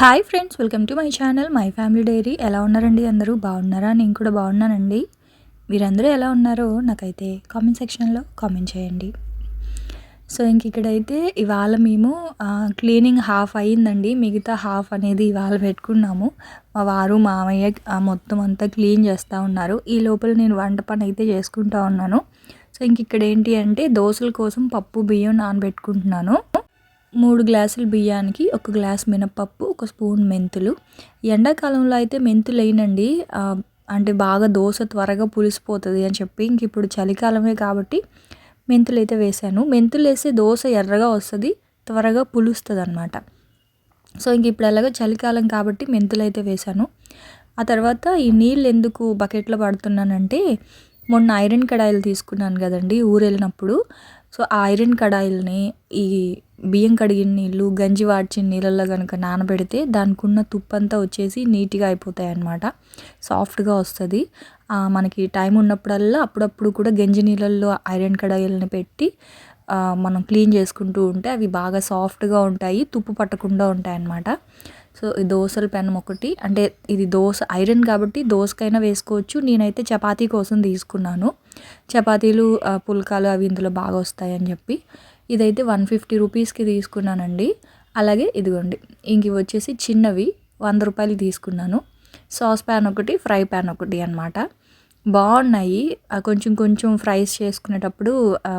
Hi friends welcome to my channel my family diary. ఎలా ఉన్నారండి అందరూ? బాగున్నారా? నేను కూడా బాగున్నానండి. మీరందరూ ఎలా ఉన్నారో నాకైతే కామెంట్ సెక్షన్లో కామెంట్ చేయండి. సో ఇంక ఇక్కడైతే ఇవాళ మేము క్లీనింగ్ హాఫ్ అయ్యిందండి. మిగతా హాఫ్ అనేది ఇవాళ పెట్టుకున్నాము. మా వారు మామయ్య మొత్తం అంతా క్లీన్ చేస్తూ ఉన్నారు. ఈ లోపల నేను వంట పని అయితే చేసుకుంటా ఉన్నాను. సో ఇంక ఇక్కడ ఏంటి అంటే దోశల కోసం పప్పు బియ్యం నానబెట్టుకుంటున్నాను. మూడు గ్లాసులు బియ్యానికి ఒక గ్లాస్ మినపప్పు ఒక స్పూన్ మెంతులు. ఎండాకాలంలో అయితే మెంతులు వేయనండి అంటే బాగా దోశ త్వరగా పులిసిపోతుంది అని చెప్పి ఇంక ఇప్పుడు చలికాలమే కాబట్టి మెంతులు అయితే వేసాను. మెంతులు వేస్తే దోశ ఎర్రగా వస్తుంది త్వరగా పులుస్తుంది అనమాట సో ఇంక ఇప్పుడు ఎలాగో చలికాలం కాబట్టి మెంతులు అయితే వేశాను ఆ తర్వాత ఈ నీళ్ళు ఎందుకు బకెట్లో పడుతున్నానంటే మొన్న ఐరన్ కడాయిలు తీసుకున్నాను కదండి ఊరు వెళ్ళినప్పుడు సో ఆ ఐరన్ కడాయిల్ని ఈ బియ్యం కడిగిన నీళ్ళు గంజి వాడ్చిన నీళ్ళల్లో కనుక నానబెడితే దానికి ఉన్న వచ్చేసి నీట్గా అయిపోతాయి అన్నమాట సాఫ్ట్గా వస్తుంది. మనకి టైం ఉన్నప్పుడల్లా అప్పుడప్పుడు కూడా గంజి నీళ్ళల్లో ఐరన్ కడాయిల్ని పెట్టి మనం క్లీన్ చేసుకుంటూ ఉంటే అవి బాగా సాఫ్ట్గా ఉంటాయి తుప్పు పట్టకుండా ఉంటాయి అన్నమాట సో ఈ దోశల పెనం ఒకటి అంటే ఇది దోశ ఐరన్ కాబట్టి దోశకైనా వేసుకోవచ్చు. నేనైతే చపాతీ కోసం తీసుకున్నాను. చపాతీలు పుల్కాలు అవి ఇందులో బాగా వస్తాయని చెప్పి ఇదైతే వన్ ఫిఫ్టీ రూపీస్కి తీసుకున్నానండి. అలాగే ఇదిగోండి ఇంక వచ్చేసి చిన్నవి వంద రూపాయలు తీసుకున్నాను. సాస్ ప్యాన్ ఒకటి ఫ్రై ప్యాన్ ఒకటి అనమాట బాగున్నాయి. కొంచెం కొంచెం ఫ్రైస్ చేసుకునేటప్పుడు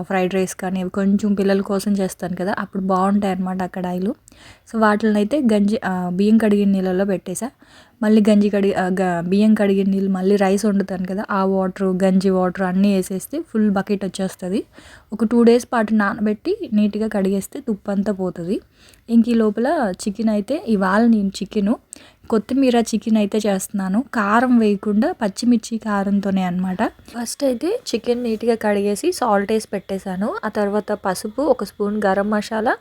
ఫ్రైడ్ రైస్ కానీ కొంచెం పిల్లల కోసం చేస్తాను కదా అప్పుడు బాగుంటాయి అన్నమాట ఆ కడాయిలు. సో వాటిని అయితే గంజి బియ్యం కడిగిన నీళ్ళలో పెట్టేసా. మళ్ళీ గంజి కడిగి బియ్యం కడిగిన నీళ్ళు మళ్ళీ రైస్ వండుతాను కదా ఆ వాటర్ గంజి వాటర్ అన్నీ వేసేస్తే ఫుల్ బకెట్ వచ్చేస్తుంది. ఒక టూ డేస్ పాటు నానబెట్టి నీట్గా కడిగేస్తే తుప్పంతా పోతుంది. ఇంక ఈ లోపల చికెన్ అయితే ఇవాళ నేను చికెను కొత్తిమీర చికెన్ అయితే చేస్తున్నాను. కారం వేయకుండా పచ్చిమిర్చి కారంతోనే అనమాట ఫస్ట్ అయితే చికెన్ నీట్గా కడిగేసి సాల్ట్ వేసి పెట్టేశాను. ఆ తర్వాత పసుపు ఒక స్పూన్ గరం మసాలా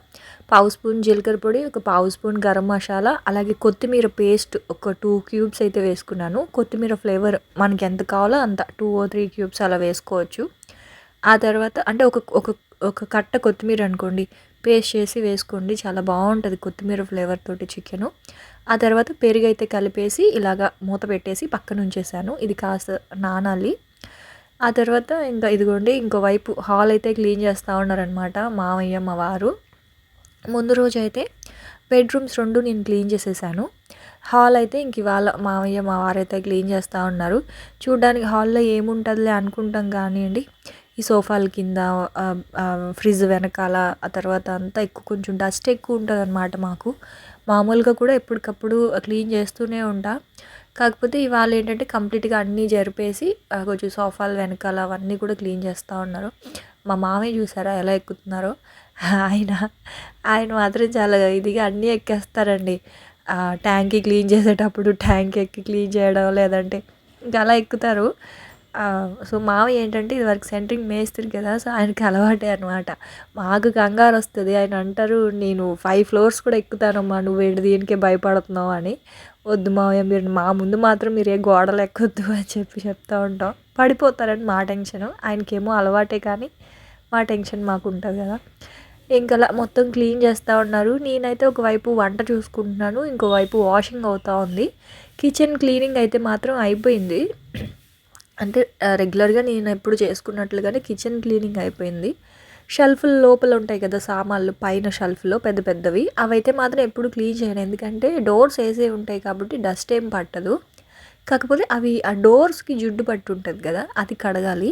పావు స్పూన్ జీలకర్ర పొడి ఒక పావు స్పూన్ గరం మసాలా అలాగే కొత్తిమీర పేస్ట్ ఒక టూ క్యూబ్స్ అయితే వేసుకున్నాను. కొత్తిమీర ఫ్లేవర్ మనకి ఎంత కావాలో అంత టూ ఓ త్రీ క్యూబ్స్ అలా వేసుకోవచ్చు. ఆ తర్వాత అంటే ఒక ఒక ఒక కట్ట కొత్తిమీర అనుకోండి పేస్ట్ చేసి వేసుకోండి. చాలా బాగుంటుంది కొత్తిమీర ఫ్లేవర్ తోటి చికెను. ఆ తర్వాత పెరుగు అయితే కలిపేసి ఇలాగా మూత పెట్టేసి పక్కన ఉంచేసాను ఇది కాస్త నానాలి. ఆ తర్వాత ఇంకా ఇదిగోండి ఇంకోవైపు హాల్ అయితే క్లీన్ చేస్తూ ఉన్నారనమాట మామయ్య మా వారు. ముందు రోజు అయితే బెడ్రూమ్స్ రెండు నేను క్లీన్ చేసేసాను. హాల్ అయితే ఇంక ఇవాళ మామయ్య మా వారైతే క్లీన్ చేస్తూ ఉన్నారు. చూడ్డానికి హాల్లో ఏముంటుందిలే అనుకుంటాం కానివ్వండి ఈ సోఫాల కింద ఫ్రిడ్జ్ వెనకాల ఆ తర్వాత అంతా ఎక్కువ కొంచెం డస్ట్ ఎక్కువ ఉంటుంది అనమాట మాకు. మామూలుగా కూడా ఎప్పటికప్పుడు క్లీన్ చేస్తూనే ఉంటా. కాకపోతే ఇవాళ ఏంటంటే కంప్లీట్గా అన్నీ జరిపేసి కొంచెం సోఫాలు వెనకాల అవన్నీ కూడా క్లీన్ చేస్తూ ఉన్నారు. మా మామయ్య చూసారా ఎలా ఎక్కుతున్నారో? ఆయన ఆయన మాత్రం చాలా ఇదిగా అన్నీ ఎక్కేస్తారండి. ట్యాంక్ క్లీన్ చేసేటప్పుడు ట్యాంక్ ఎక్కి క్లీన్ చేయడం లేదంటే ఇంకా అలా ఎక్కుతారు. సో మావయ్య ఏంటంటే ఇది వరకు సెంటరింగ్ మేస్తుంది కదా సో ఆయనకి అలవాటే అనమాట మాకు కంగారు వస్తుంది. ఆయన అంటారు నేను ఫైవ్ ఫ్లోర్స్ కూడా ఎక్కుతానమ్మా నువ్వు ఏంటి దీనికే భయపడుతున్నావు అని. వద్దు మావయ్య మీరు మా ముందు మాత్రం మీరు ఏ గోడలు ఎక్కొద్దు అని చెప్పి చెప్తూ ఉంటాం. పడిపోతారని మా టెన్షన్. ఆయనకేమో అలవాటే కానీ మా టెన్షన్ మాకు ఉంటుంది కదా. ఇంకా మొత్తం క్లీన్ చేస్తూ ఉన్నారు. నేనైతే ఒకవైపు వంట చూసుకుంటున్నాను ఇంకోవైపు వాషింగ్ అవుతూ ఉంది. కిచెన్ క్లీనింగ్ అయితే మాత్రం అయిపోయింది. అంటే రెగ్యులర్గా నేను ఎప్పుడు చేసుకున్నట్లుగానే కిచెన్ క్లీనింగ్ అయిపోయింది. షెల్ఫ్ల లోపల ఉంటాయి కదా సామాన్లు పైన షెల్ఫ్లో పెద్ద పెద్దవి. అవైతే మాత్రం ఎప్పుడు క్లీన్ చేయను. ఎందుకంటే డోర్స్ వేసే ఉంటాయి కాబట్టి డస్ట్ ఏం పట్టదు. కాకపోతే అవి ఆ డోర్స్కి జిడ్డు పట్టి ఉంటుంది కదా అది కడగాలి.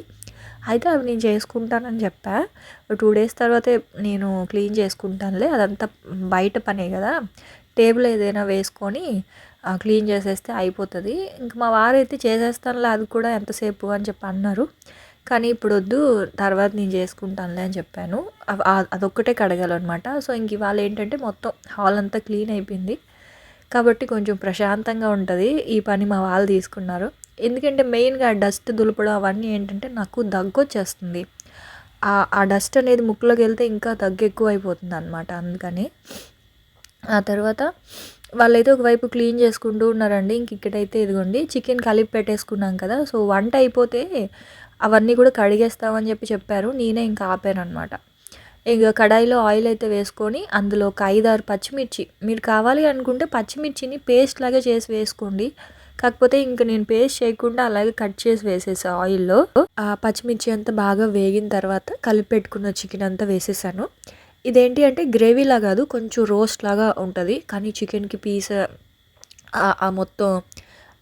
అయితే అవి నేను చేసుకుంటానని చెప్పా. టూ డేస్ తర్వాతే నేను క్లీన్ చేసుకుంటానులే. అదంతా బయట పనే కదా. టేబుల్ ఏదైనా వేసుకొని క్లీన్ చేసేస్తే అయిపోతుంది. ఇంక మా వారైతే చేసేస్తానులే అది కూడా ఎంతసేపు అని చెప్పి అన్నారు. కానీ ఇప్పుడు వద్దు తర్వాత నేను చేసుకుంటానులే అని చెప్పాను. అదొక్కటే కడగాలన్నమాట. సో ఇంక ఇవాళ ఏంటంటే మొత్తం హాల్ అంతా క్లీన్ అయిపోయింది. కాబట్టి కొంచెం ప్రశాంతంగా ఉంటుంది ఈ పని మా వాళ్ళు తీసుకున్నారు. ఎందుకంటే మెయిన్గా డస్ట్ దులపడం అవన్నీ ఏంటంటే నాకు దగ్గు వచ్చేస్తుంది ఆ డస్ట్ అనేది ముక్కులోకి వెళ్తే ఇంకా దగ్గు ఎక్కువ అయిపోతుంది అనమాట అందుకని ఆ తర్వాత వాళ్ళైతే ఒకవైపు క్లీన్ చేసుకుంటూ ఉన్నారండి. ఇంక ఇక్కడైతే ఇదిగోండి చికెన్ కలిపి పెట్టేసుకున్నాం కదా. సో వంట అయిపోతే అవన్నీ కూడా కడిగేస్తామని చెప్పి చెప్పారు. నేనే ఇంకా ఆపాను అనమాట ఇక కడాయిలో ఆయిల్ అయితే వేసుకొని అందులో ఒక ఐదారు పచ్చిమిర్చి. మీరు కావాలి అనుకుంటే పచ్చిమిర్చిని పేస్ట్ లాగా చేసి వేసుకోండి. కాకపోతే ఇంకా నేను పేస్ట్ చేయకుండా అలాగే కట్ చేసి వేసేసా ఆయిల్లో. ఆ పచ్చిమిర్చి అంతా బాగా వేగిన తర్వాత కలిపి పెట్టుకున్న చికెన్ అంతా వేసేసాను. ఇదేంటి అంటే గ్రేవీలా కాదు కొంచెం రోస్ట్ లాగా ఉంటుంది. కానీ చికెన్కి పీస్ ఆ మొత్తం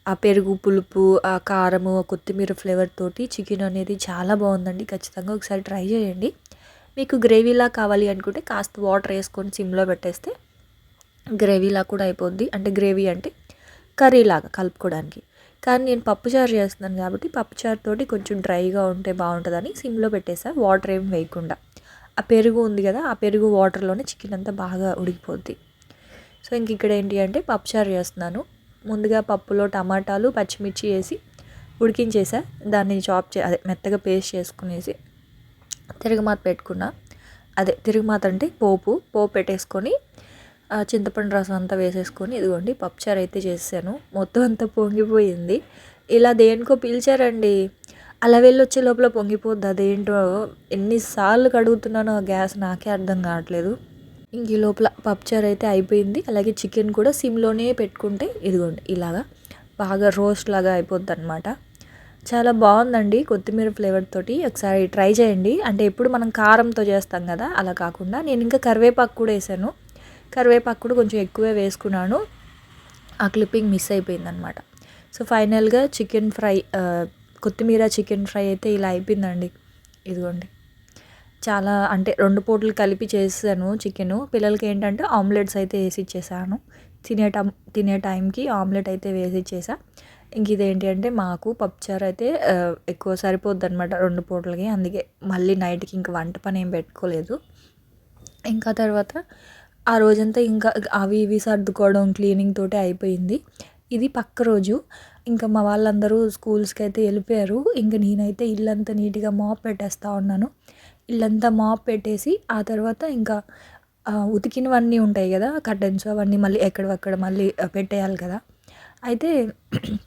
ఆ పెరుగు పులుపు ఆ కారము కొత్తిమీర ఫ్లేవర్ తోటి చికెన్ అనేది చాలా బాగుందండి. ఖచ్చితంగా ఒకసారి ట్రై చేయండి. మీకు గ్రేవీలా కావాలి అనుకుంటే కాస్త వాటర్ వేసుకొని సిమ్లో పెట్టేస్తే గ్రేవీలా కూడా అయిపోద్ది. అంటే గ్రేవీ అంటే కర్రీలాగా కలుపుకోవడానికి. కానీ నేను పప్పుచారు చేస్తున్నాను కాబట్టి పప్పుచారు తోటి కొంచెం డ్రైగా ఉంటే బాగుంటుందని సిమ్లో పెట్టేసా. వాటర్ ఏం వేయకుండా. ఆ పెరుగు ఉంది కదా ఆ పెరుగు వాటర్లోనే చికెన్ అంతా బాగా ఉడికిపోద్ది. సో ఇంక ఇక్కడ ఏంటి అంటే పప్పుచారు చేస్తున్నాను. ముందుగా పప్పులో టమాటాలు పచ్చిమిర్చి వేసి ఉడికించేసా. దాన్ని చాప్ చే అదే మెత్తగా పేస్ట్ చేసుకునేసి తిరుగుమాత పెట్టుకున్నా. అదే తిరుగుమాత అంటే పోపు పోపు పెట్టేసుకొని చింతపండు రసం అంతా వేసేసుకొని ఇదిగోండి పప్పుచారు అయితే చేసాను. మొత్తం అంతా పొంగిపోయింది. ఇలా దేనికో పిలిచారండి. అలా వెళ్ళొచ్చే లోపల పొంగిపోద్ది. అదేంటో ఎన్నిసార్లు కడుగుతున్నానో గ్యాస్ నాకే అర్థం కావట్లేదు. ఇంక ఈ లోపల పప్చర్ అయితే అయిపోయింది. అలాగే చికెన్ కూడా సిమ్లోనే పెట్టుకుంటే ఇదిగోండి ఇలాగా బాగా రోస్ట్ లాగా అయిపోద్ది అనమాట చాలా బాగుందండి కొత్తిమీర ఫ్లేవర్ తోటి. ఒకసారి ట్రై చేయండి. అంటే ఎప్పుడు మనం కారంతో చేస్తాం కదా అలా కాకుండా. నేను ఇంకా కరివేపాకు కూడా వేసాను. కరివేపాకు కూడా కొంచెం ఎక్కువే వేసుకున్నాను. ఆ క్లిప్పింగ్ మిస్ అయిపోయింది అనమాట సో ఫైనల్గా చికెన్ ఫ్రై కొత్తిమీర చికెన్ ఫ్రై అయితే ఇలా అయిపోయిందండి. ఇదిగోండి. చాలా అంటే రెండు పూటలు కలిపి చేసాను చికెను. పిల్లలకి ఏంటంటే ఆమ్లెట్స్ అయితే వేసి ఇచ్చేసాను. తినే టైం తినే టైంకి ఆమ్లెట్ అయితే వేసి ఇచ్చేసా. ఇంక ఇదేంటి అంటే మాకు పప్పుచారు అయితే ఎక్కువ సరిపోద్ది అనమాట రెండు పూటలకి. అందుకే మళ్ళీ నైట్కి ఇంక వంట పని ఏం పెట్టుకోలేదు. ఇంకా తర్వాత ఆ రోజంతా ఇంకా అవి ఇవి సర్దుకోవడం క్లీనింగ్ తోటే అయిపోయింది. ఇది పక్క రోజు. ఇంకా మా వాళ్ళందరూ స్కూల్స్కి అయితే వెళ్ళిపోయారు. ఇంకా నేనైతే ఇల్లంతా నీట్గా మాప్ పెట్టేస్తూ ఉన్నాను. ఇల్లంతా మాప్ పెట్టేసి ఆ తర్వాత ఇంకా ఉతికినవన్నీ ఉంటాయి కదా కర్టన్స్ అవన్నీ మళ్ళీ ఎక్కడక్కడ మళ్ళీ పెట్టేయాలి కదా. అయితే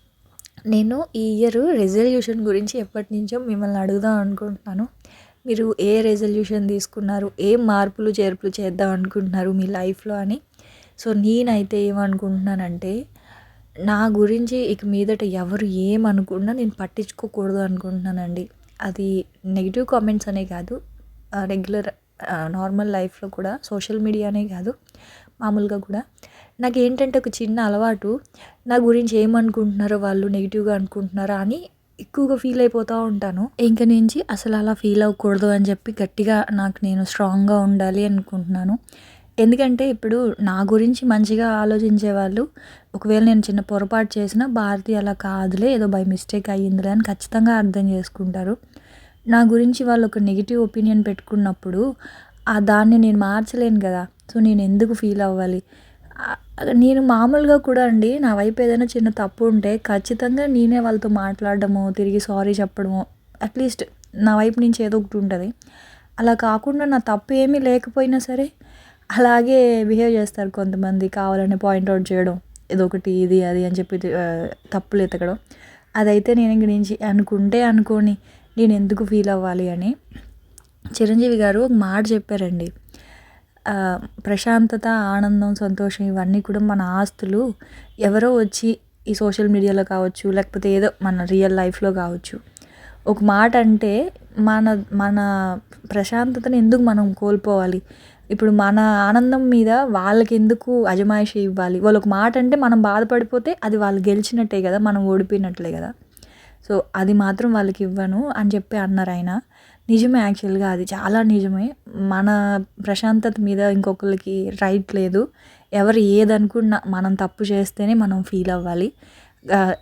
నేను ఈ ఇయర్ రెజల్యూషన్ గురించి ఎప్పటి నుంచో మిమ్మల్ని అడుగుదాం అనుకుంటున్నాను. మీరు ఏ రెజల్యూషన్ తీసుకున్నారు? ఏ మార్పులు చేర్పులు చేద్దాం అనుకుంటున్నారు మీ లైఫ్లో అని? సో నేనైతే ఏమనుకుంటున్నానంటే నా గురించి ఇక మీదట ఎవరు ఏమనుకున్నా నేను పట్టించుకోకూడదు అనుకుంటున్నానండి. అది నెగిటివ్ కామెంట్స్ అనే కాదు రెగ్యులర్ నార్మల్ లైఫ్లో కూడా సోషల్ మీడియానే కాదు మామూలుగా కూడా. నాకు ఏంటంటే ఒక చిన్న అలవాటు నా గురించి ఏమనుకుంటున్నారో వాళ్ళు నెగిటివ్గా అనుకుంటున్నారా అని ఎక్కువగా ఫీల్ అయిపోతూ ఉంటాను. ఇంక నుంచి అసలు అలా ఫీల్ అవ్వకూడదు అని చెప్పి గట్టిగా నాకు నేను స్ట్రాంగ్గా ఉండాలి అనుకుంటున్నాను. ఎందుకంటే ఇప్పుడు నా గురించి మంచిగా ఆలోచించే వాళ్ళు ఒకవేళ నేను చిన్న పొరపాటు చేసినా భారతి అలా కాదులే ఏదో బై మిస్టేక్ అయ్యిందిలే అని ఖచ్చితంగా అర్థం చేసుకుంటారు. నా గురించి వాళ్ళు ఒక నెగిటివ్ ఒపీనియన్ పెట్టుకున్నప్పుడు ఆ దాన్ని నేను మార్చలేను కదా సో నేను ఎందుకు ఫీల్ అవ్వాలి? నేను మామూలుగా కూడా అండి నా వైపు ఏదైనా చిన్న తప్పు ఉంటే ఖచ్చితంగా నేనే వాళ్ళతో మాట్లాడడము తిరిగి సారీ చెప్పడము అట్లీస్ట్ నా వైపు నుంచి ఏదో ఒకటి ఉంటుంది. అలా కాకుండా నా తప్పు ఏమీ లేకపోయినా సరే అలాగే బిహేవ్ చేస్తారు కొంతమంది కావాలని పాయింట్అవుట్ చేయడం ఇదొకటి ఒకటి ఇది అది అని చెప్పి తప్పులు ఎతకడం. అదైతే నేను ఇంక నుంచి అనుకుంటే అనుకోని నేను ఎందుకు ఫీల్ అవ్వాలి అని చిరంజీవి గారు ఒక మాట చెప్పారండి. ప్రశాంతత ఆనందం సంతోషం ఇవన్నీ కూడా మన ఆస్తులు. ఎవరో వచ్చి ఈ సోషల్ మీడియాలో కావచ్చు లేకపోతే ఏదో మన రియల్ లైఫ్లో కావచ్చు. ఒక మాట అంటే మన మన ప్రశాంతతను ఎందుకు మనం కోల్పోవాలి? ఇప్పుడు మన ఆనందం మీద వాళ్ళకి ఎందుకు అజమాయిషి ఇవ్వాలి? వాళ్ళు ఒక మాట అంటే మనం బాధపడిపోతే అది వాళ్ళు గెలిచినట్టే కదా మనం ఓడిపోయినట్లే కదా. సో అది మాత్రం వాళ్ళకి ఇవ్వను అని చెప్పి అన్నారు ఆయన. నిజమే యాక్చువల్గా అది చాలా నిజమే. మన ప్రశాంతత మీద ఇంకొకరికి రైట్ లేదు. ఎవరు ఏదనుకున్నా మనం తప్పు చేస్తేనే మనం ఫీల్ అవ్వాలి.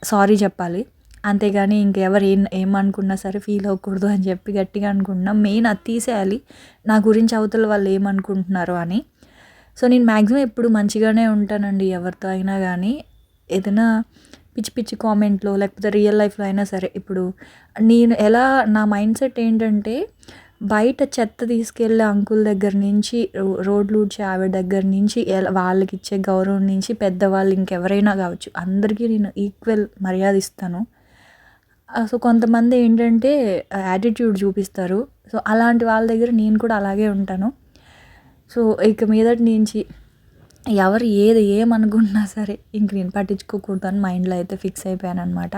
సారీ చెప్పాలి. అంతేగాని ఇంకెవరు ఏం ఏమనుకున్నా సరే ఫీల్ అవ్వకూడదు అని చెప్పి గట్టిగా అనుకుంటున్నా. మెయిన్ అది తీసేయాలి. నా గురించి అవతల వాళ్ళు ఏమనుకుంటున్నారు అని. సో నేను మ్యాక్సిమం ఎప్పుడు మంచిగానే ఉంటానండి ఎవరితో అయినా కానీ ఏదైనా పిచ్చి పిచ్చి కామెంట్లో లేకపోతే రియల్ లైఫ్లో అయినా సరే ఇప్పుడు నేను ఎలా నా మైండ్ సెట్ ఏంటంటే బయట చెత్త తీసుకెళ్ళే అంకుల్ దగ్గర నుంచి రోడ్లు ఊడ్చే ఆవిడ దగ్గర నుంచి వాళ్ళకి ఇచ్చే గౌరవం నుంచి పెద్దవాళ్ళు ఇంకెవరైనా కావచ్చు అందరికీ నేను ఈక్వల్ మర్యాద ఇస్తాను సో కొంతమంది ఏంటంటే యాటిట్యూడ్ చూపిస్తారు. సో అలాంటి వాళ్ళ దగ్గర నేను కూడా అలాగే ఉంటాను. సో ఇక మీదటి నుంచి ఎవరు ఏది ఏమనుకున్నా సరే ఇంక నేను పట్టించుకోకూడదు అని మైండ్లో అయితే ఫిక్స్ అయిపోయాను అనమాట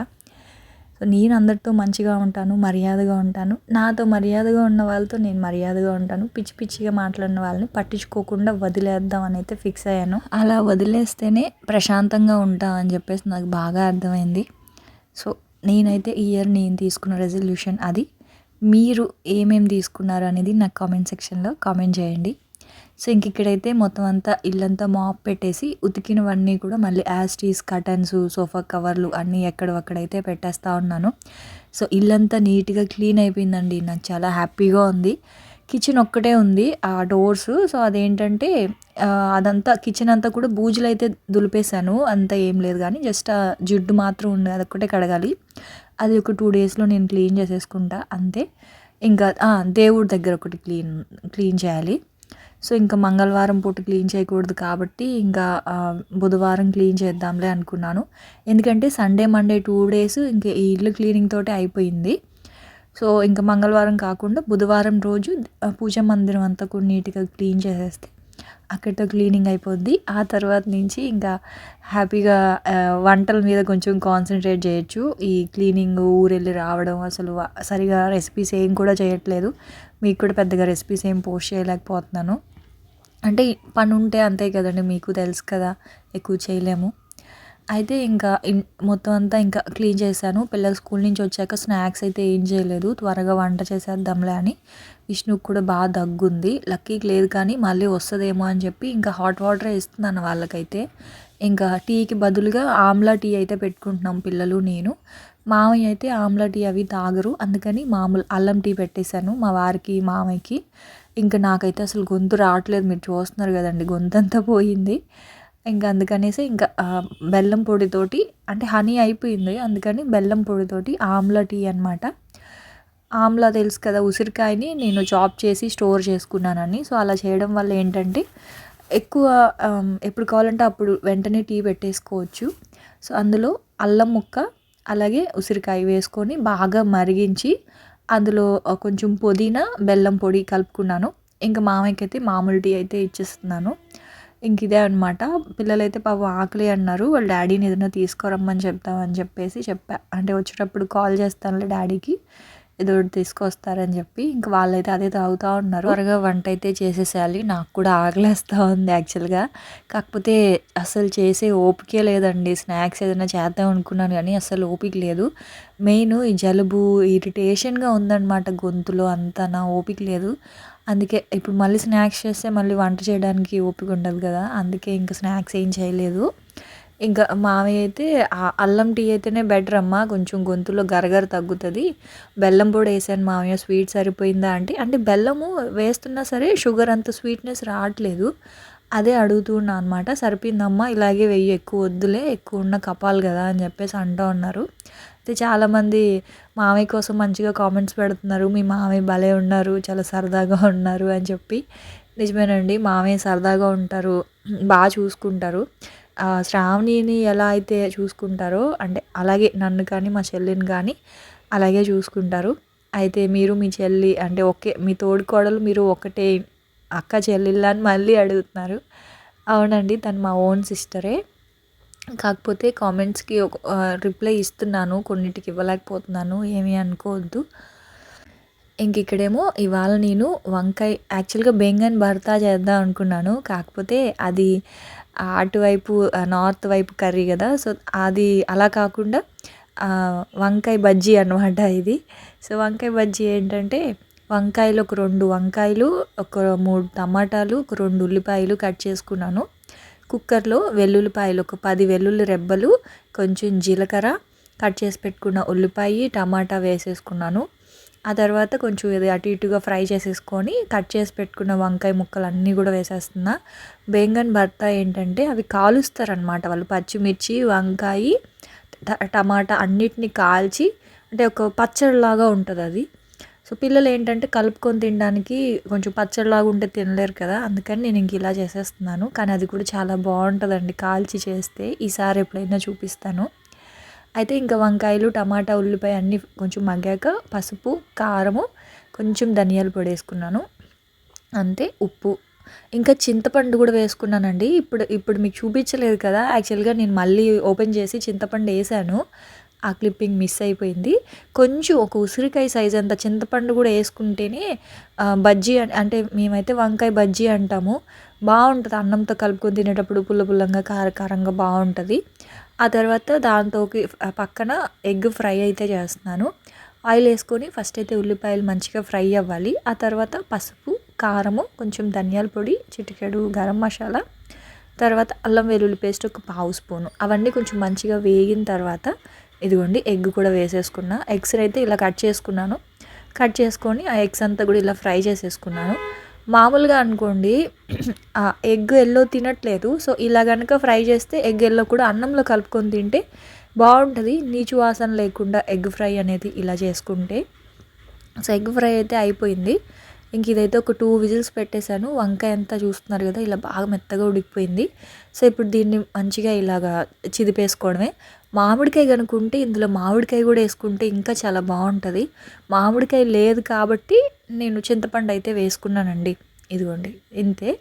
సో నేను అందరితో మంచిగా ఉంటాను మర్యాదగా ఉంటాను. నాతో మర్యాదగా ఉన్న వాళ్ళతో నేను మర్యాదగా ఉంటాను. పిచ్చి పిచ్చిగా మాట్లాడిన వాళ్ళని పట్టించుకోకుండా వదిలేద్దాం అని అయితే ఫిక్స్ అయ్యాను. అలా వదిలేస్తేనే ప్రశాంతంగా ఉంటాం అని చెప్పేసి నాకు బాగా అర్థమైంది. సో నేనైతే ఈ ఇయర్ నేను తీసుకున్న రెజల్యూషన్ అది. మీరు ఏమేమి తీసుకున్నారు అనేది నాకు కామెంట్ సెక్షన్లో కామెంట్ చేయండి. సో ఇంక ఇక్కడైతే మొత్తం అంతా ఇల్లంతా మాప్ పెట్టేసి ఉతికినవన్నీ కూడా మళ్ళీ యాస్టీస్ కటన్స్ సోఫా కవర్లు అన్నీ ఎక్కడక్కడైతే పెట్టేస్తూ ఉన్నాను. సో ఇల్లంతా నీట్గా క్లీన్ అయిపోయిందండి. నాకు చాలా హ్యాపీగా ఉంది. కిచెన్ ఒక్కటే ఉంది. ఆ డోర్స్ సో అదేంటంటే అదంతా కిచెన్ అంతా కూడా బూజులు అయితే దులిపేశాను అంత ఏం లేదు కానీ జస్ట్ ఆ జిడ్డు మాత్రం ఉంది ఒక్కటే కడగాలి. అది ఒక టూ డేస్లో నేను క్లీన్ చేసేసుకుంటా అంతే. ఇంకా దేవుడి దగ్గర ఒకటి క్లీన్ క్లీన్ చేయాలి. సో ఇంకా మంగళవారం పూట క్లీన్ చేయకూడదు కాబట్టి ఇంకా బుధవారం క్లీన్ చేద్దాంలే అనుకున్నాను. ఎందుకంటే సండే మండే టూ డేస్ ఇంకా ఈ ఇల్లు క్లీనింగ్ తోటే అయిపోయింది. సో ఇంకా మంగళవారం కాకుండా బుధవారం రోజు పూజ మందిరం అంతా కూడా నీట్గా క్లీన్ చేసేస్తే అక్కడితో క్లీనింగ్ అయిపోద్ది. ఆ తర్వాత నుంచి ఇంకా హ్యాపీగా వంటల మీద కొంచెం కాన్సన్ట్రేట్ చేయొచ్చు. ఈ క్లీనింగ్ ఊరెళ్ళి రావడం అసలు సరిగా రెసిపీస్ ఏం కూడా చేయట్లేదు. మీకు కూడా పెద్దగా రెసిపీస్ ఏం పోస్ట్ చేయలేకపోతున్నాను. అంటే పని ఉంటే అంతే కదండి మీకు తెలుసు కదా ఎక్కువ చేయలేము. అయితే ఇంకా మొత్తం అంతా ఇంకా క్లీన్ చేశాను. పిల్లలు స్కూల్ నుంచి వచ్చాక స్నాక్స్ అయితే ఏం చేయలేదు. త్వరగా వంట చేసేద్దాంలే అని విష్ణుకు కూడా బాగా దగ్గుంది. లక్కీకి లేదు కానీ మళ్ళీ వస్తుందేమో అని చెప్పి ఇంకా హాట్ వాటర్ ఇస్తున్నాను వాళ్ళకైతే. ఇంకా టీకి బదులుగా ఆమ్లా టీ అయితే పెట్టుకుంటున్నాం పిల్లలు నేను. మామయ్య అయితే ఆమ్లా టీ అవి తాగరు. అందుకని మామూలు అల్లం టీ పెట్టేశాను మా వారికి మామయ్యకి. ఇంకా నాకైతే అసలు గొంతు రావట్లేదు. మీరు చూస్తున్నారు కదండి గొంతంతా పోయింది. ఇంకా అందుకనేసి ఇంకా బెల్లం పొడితోటి అంటే హనీ అయిపోయింది అందుకని బెల్లం పొడితోటి ఆమ్లా టీ అనమాట ఆమ్లా తెలుసు కదా ఉసిరికాయని నేను చాప్ చేసి స్టోర్ చేసుకున్నానని. సో అలా చేయడం వల్ల ఏంటంటే ఎక్కువ ఎప్పుడు కావాలంటే అప్పుడు వెంటనే టీ పెట్టేసుకోవచ్చు. సో అందులో అల్లం ముక్క అలాగే ఉసిరికాయ వేసుకొని బాగా మరిగించి అందులో కొంచెం పుదీనా బెల్లం పొడి కలుపుకున్నాను. ఇంకా మామయ్యకి అయితే మామూలు టీ అయితే ఇచ్చేస్తున్నాను. ఇంక ఇదే అనమాట పిల్లలైతే పాపం ఆకలి అన్నారు. వాళ్ళ డాడీని ఏదైనా తీసుకురమ్మని చెప్తామని చెప్పేసి చెప్పా. అంటే వచ్చేటప్పుడు కాల్ చేస్తానులే డాడీకి. ఏదో ఒకటి తీసుకొస్తారని చెప్పి ఇంక వాళ్ళైతే అదే తాగుతూ ఉన్నారు. త్వరగా వంట అయితే చేసేసేయాలి. నాకు కూడా ఆగలేస్తూ ఉంది యాక్చువల్గా. కాకపోతే అసలు చేసే ఓపికే లేదండి. స్నాక్స్ ఏదైనా చేద్దాం అనుకున్నాను కానీ అసలు ఓపిక లేదు. మెయిన్ ఈ జలుబు ఇరిటేషన్గా ఉందన్నమాట గొంతులో అంతా. నా ఓపిక లేదు. అందుకే ఇప్పుడు మళ్ళీ స్నాక్స్ చేస్తే మళ్ళీ వంట చేయడానికి ఓపిక ఉండదు కదా అందుకే ఇంకా స్నాక్స్ ఏం చేయలేదు. ఇంకా మామయ్య అయితే అల్లం టీ అయితేనే బెటర్ అమ్మా కొంచెం గొంతులో గరగర తగ్గుతుంది. బెల్లం పొడి వేసాను మామయ్య స్వీట్ సరిపోయిందా అంటే అంటే బెల్లము వేస్తున్నా సరే షుగర్ అంత స్వీట్నెస్ రావట్లేదు. అదే అడుగుతున్నా అనమాట సరిపోయిందమ్మా ఇలాగే వెయ్యి ఎక్కువ వద్దులే ఎక్కువ ఉన్న కపాలు కదా అని చెప్పేసి అంటూ ఉన్నారు. అయితే చాలామంది మామయ్య కోసం మంచిగా కామెంట్స్ పెడుతున్నారు. మీ మామయ్య భలే ఉన్నారు చాలా సరదాగా ఉన్నారు అని చెప్పి. నిజమేనండి మామయ్య సరదాగా ఉంటారు బాగా చూసుకుంటారు. శ్రావణిని ఎలా అయితే చూసుకుంటారో అంటే అలాగే నన్ను కానీ మా చెల్లిని కానీ అలాగే చూసుకుంటారు. అయితే మీరు మీ చెల్లి అంటే ఒకే మీ తోడుకోడలు మీరు ఒకటే అక్క చెల్లెళ్ళ అని మళ్ళీ అడుగుతున్నారు. అవునండి తను మా ఓన్ సిస్టరే. కాకపోతే కామెంట్స్కి ఒక రిప్లై ఇస్తున్నాను కొన్నిటికి ఇవ్వలేకపోతున్నాను ఏమీ అనుకోవద్దు. ఇంక ఇక్కడేమో ఇవాళ నేను వంకాయ యాక్చువల్గా బెంగన్ భర్తా చేద్దాం అనుకున్నాను. కాకపోతే అది అటువైపు నార్త్ వైపు కర్రీ కదా సో అది అలా కాకుండా వంకాయ బజ్జీ అనమాట ఇది. సో వంకాయ బజ్జీ ఏంటంటే వంకాయలు ఒక రెండు వంకాయలు ఒక మూడు టమాటాలు ఒక రెండు ఉల్లిపాయలు కట్ చేసుకున్నాను. కుక్కర్లో వెల్లుల్లిపాయలు ఒక పది వెల్లుల్లి రెబ్బలు కొంచెం జీలకర్ర కట్ చేసి పెట్టుకున్న ఉల్లిపాయ టమాటా వేసేసుకున్నాను. ఆ తర్వాత కొంచెం ఇది అటు ఇటుగా ఫ్రై చేసేసుకొని కట్ చేసి పెట్టుకున్న వంకాయ ముక్కలు అన్నీ కూడా వేసేస్తున్నా. బెంగన్ భర్త ఏంటంటే అవి కాలుస్తారనమాట వాళ్ళు పచ్చిమిర్చి వంకాయ టమాటా అన్నిటిని కాల్చి అంటే ఒక పచ్చడిలాగా ఉంటుంది అది సో పిల్లలు ఏంటంటే కలుపుకొని తినడానికి కొంచెం పచ్చడిలాగా ఉంటే తినలేరు కదా అందుకని నేను ఇంక ఇలా చేసేస్తున్నాను. కానీ అది కూడా చాలా బాగుంటుందండి కాల్చి చేస్తే. ఈసారి ఎప్పుడైనా చూపిస్తాను. అయితే ఇంకా వంకాయలు టమాటా ఉల్లిపాయ అన్నీ కొంచెం మగ్గాక పసుపు కారము కొంచెం ధనియాల పొడి వేసుకున్నాను. అంతే ఉప్పు. ఇంకా చింతపండు కూడా వేసుకున్నానండి. ఇప్పుడు ఇప్పుడు మీకు చూపించలేదు కదా యాక్చువల్గా నేను మళ్ళీ ఓపెన్ చేసి చింతపండు వేసాను. ఆ క్లిప్పింగ్ మిస్ అయిపోయింది. కొంచెం ఒక ఉసిరికాయ సైజ్ అంత చింతపండు కూడా వేసుకుంటేనే బజ్జీ అంటే మేమైతే వంకాయ బజ్జీ అంటాము. బాగుంటుంది అన్నంతో కలుపుకొని తినేటప్పుడు పుల్ల పుల్లంగా కార కారంగా బాగుంటుంది. ఆ తర్వాత దాంతోకి పక్కన ఎగ్ ఫ్రై అయితే చేస్తున్నాను. ఆయిల్ వేసుకొని ఫస్ట్ అయితే ఉల్లిపాయలు మంచిగా ఫ్రై అవ్వాలి. ఆ తర్వాత పసుపు కారము కొంచెం ధనియాల పొడి చిటికెడు గరం మసాలా తర్వాత అల్లం వెల్లుల్లి పేస్ట్ ఒక పావు స్పూను. అవన్నీ కొంచెం మంచిగా వేగిన తర్వాత ఇదిగోండి ఎగ్ కూడా వేసేసుకున్నా. ఎగ్స్ అయితే ఇలా కట్ చేసుకున్నాను. కట్ చేసుకొని ఆ ఎగ్స్ అంతా కూడా ఇలా ఫ్రై చేసేసుకున్నాను. మామూలుగా అనుకోండి ఆ ఎగ్ ఎల్లో తినట్లేదు. సో ఇలా కనుక ఫ్రై చేస్తే ఎగ్ ఎల్లో కూడా అన్నంలో కలుపుకొని తింటే బాగుంటుంది. నీచు వాసన లేకుండా ఎగ్ ఫ్రై అనేది ఇలా చేసుకుంటే. సో ఎగ్ ఫ్రై అయితే అయిపోయింది. ఇంక ఇదైతే ఒక టూ విజిల్స్ పెట్టేశాను. వంకాయ అంతా చూస్తున్నారు కదా ఇలా బాగా మెత్తగా ఉడికిపోయింది. సో ఇప్పుడు దీన్ని మంచిగా ఇలాగా చిదిపేసుకోవడమే. మామిడికాయ కనుకుంటే ఇందులో మామిడికాయ కూడా వేసుకుంటే ఇంకా చాలా బాగుంటుంది. మామిడికాయ లేదు కాబట్టి నేను చింతపండు అయితే వేసుకున్నానండి. ఇదిగోండి ఇంతే.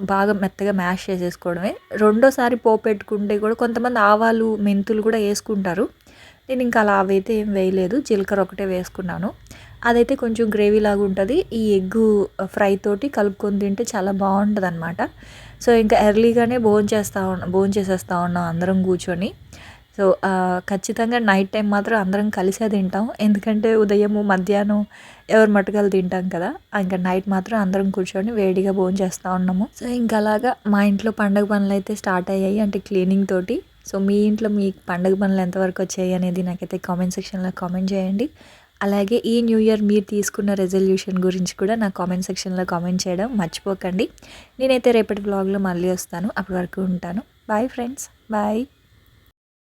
బాగా మెత్తగా మ్యాష్ చేసేసుకోవడమే. రెండోసారి పోపు పెట్టుకుంటే కూడా కొంతమంది ఆవాలు మెంతులు కూడా వేసుకుంటారు. నేను ఇంకా అలా అవైతే ఏం వేయలేదు. జీలకర్ర ఒకటే వేసుకున్నాను. అదైతే కొంచెం గ్రేవీ లాగా ఉంటుంది. ఈ ఎగ్గు ఫ్రై తోటి కలుపుకొని తింటే చాలా బాగుంటుంది అనమాట సో ఇంకా ఎర్లీగానే భోజనం చేస్తా ఉన్న భోజనం చేసేస్తా ఉన్నాం అందరం కూర్చొని. సో ఖచ్చితంగా నైట్ టైం మాత్రం అందరం కలిసే తింటాం. ఎందుకంటే ఉదయము మధ్యాహ్నం ఎవరు మటుకాలు తింటాం కదా ఇంకా నైట్ మాత్రం అందరం కూర్చొని వేడిగా భోజనం చేస్తూ ఉన్నాము. సో ఇంకా అలాగా మా ఇంట్లో పండగ పనులు అయితే స్టార్ట్ అయ్యాయి అంటే క్లీనింగ్ తోటి. సో మీ ఇంట్లో మీ పండగ పనులు ఎంతవరకు వచ్చాయి అనేది నాకైతే కామెంట్ సెక్షన్లో కామెంట్ చేయండి. అలాగే ఈ న్యూ ఇయర్ మీరు తీసుకున్న రెజల్యూషన్ గురించి కూడా నా కామెంట్ సెక్షన్లో కామెంట్ చేయడం మర్చిపోకండి. నేనైతే రేపటి బ్లాగ్లో మళ్ళీ వస్తాను. అప్పటి వరకు ఉంటాను. Bye friends bye